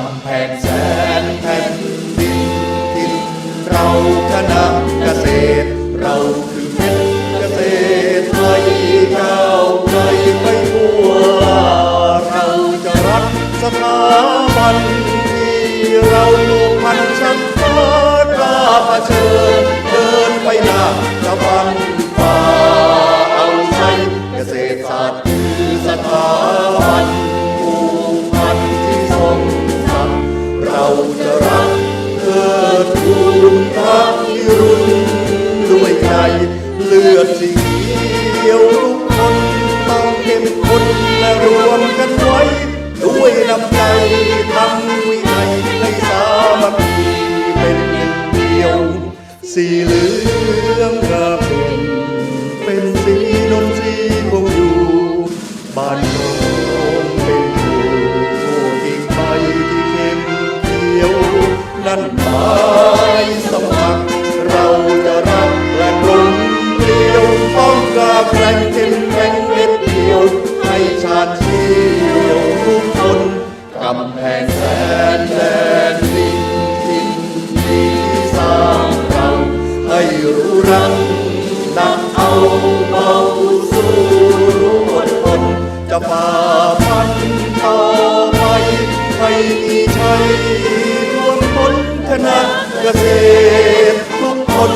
ำแพงแสนแผ่นดินทินเราคณะเกษตร เราคือเพชรเกษตรไทยก้าวไกลไปทั่วเราจะรักสถาบันที่เรา เลือดสีเขียวทุกคนต้องเข้มข้นและรวมกันไว้ด้วยน้ำใจทำวินัยในสามัคคีเป็นหนึ่งเดียว สีเหลืองกาเป็นเป็นสีนนทรีคงอยู่บ้านโนมเป็นอยู่ผู้อีกใบที่เข้มเขียว นั่นหมายสมัครเราจะ งเข้มแข็งเด็ดเดียว ให้ชาติเชี่ยวทุกคนกำแพงแสนแดนดินทินดีที่สร้างเราให้รู้รักนักเอาเบาสู้รู้อดทนจะฝ่าฟันต่อไปให้มีชัยรวมพลคณะเกษตรทุกคน